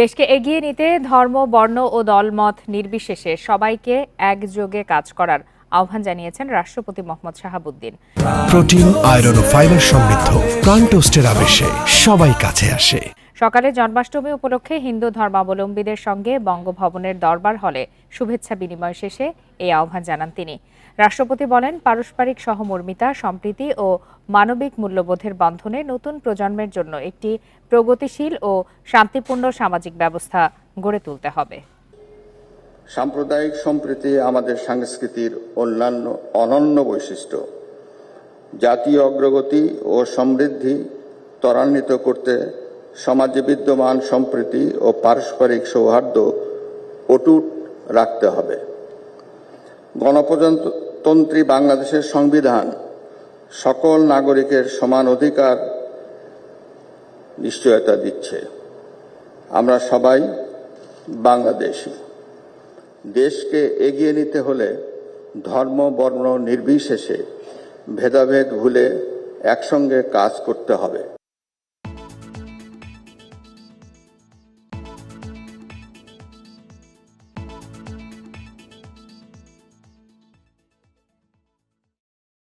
দেশকে এগিয়ে নিতে ধর্ম, বর্ণ ও দলমত নির্বিশেষে সবাইকে একযোগে কাজ করার আহ্বান জানিয়েছেন রাষ্ট্রপতি মোহাম্মদ শাহাবুদ্দিন। প্রোটিন, আয়রন ও ফাইবার সমৃদ্ধ প্রাণ টোস্টের আবেশে সবাই কাছে আসে। সকালে জন্মাষ্টমী উপলক্ষে হিন্দু ধর্মাবলম্বীদের সঙ্গে বঙ্গভবনের দরবার হলে শুভেচ্ছা বিনিময় শেষে এই আহ্বান জানান তিনি। রাষ্ট্রপতি বলেন, পারস্পরিক সহমর্মিতা, সম্প্রীতি ও মানবিক মূল্যবোধের বন্ধনে নতুন প্রজন্মের জন্য একটি প্রগতিশীল ও শান্তিপূর্ণ সামাজিক ব্যবস্থা গড়ে তুলতে হবে। সাম্প্রদায়িক সম্প্রীতি আমাদের সংস্কৃতির অন্যান্য অনন্য বৈশিষ্ট্য। জাতীয় অগ্রগতি ও সমৃদ্ধি ত্বরান্বিত করতে সমাজে বিদ্যমান সম্প্রীতি ও পারস্পরিক সৌহার্দ্য অটুট রাখতে হবে। গণপ্রজাতন্ত্রী বাংলাদেশের সংবিধান সকল নাগরিকের সমান অধিকার নিশ্চয়তা দিচ্ছে। আমরা সবাই বাংলাদেশী। দেশকে এগিয়ে নিতে হলে ধর্ম, বর্ণ, নির্বিশেষে ভেদাভেদ ভুলে একসঙ্গে কাজ করতে হবে।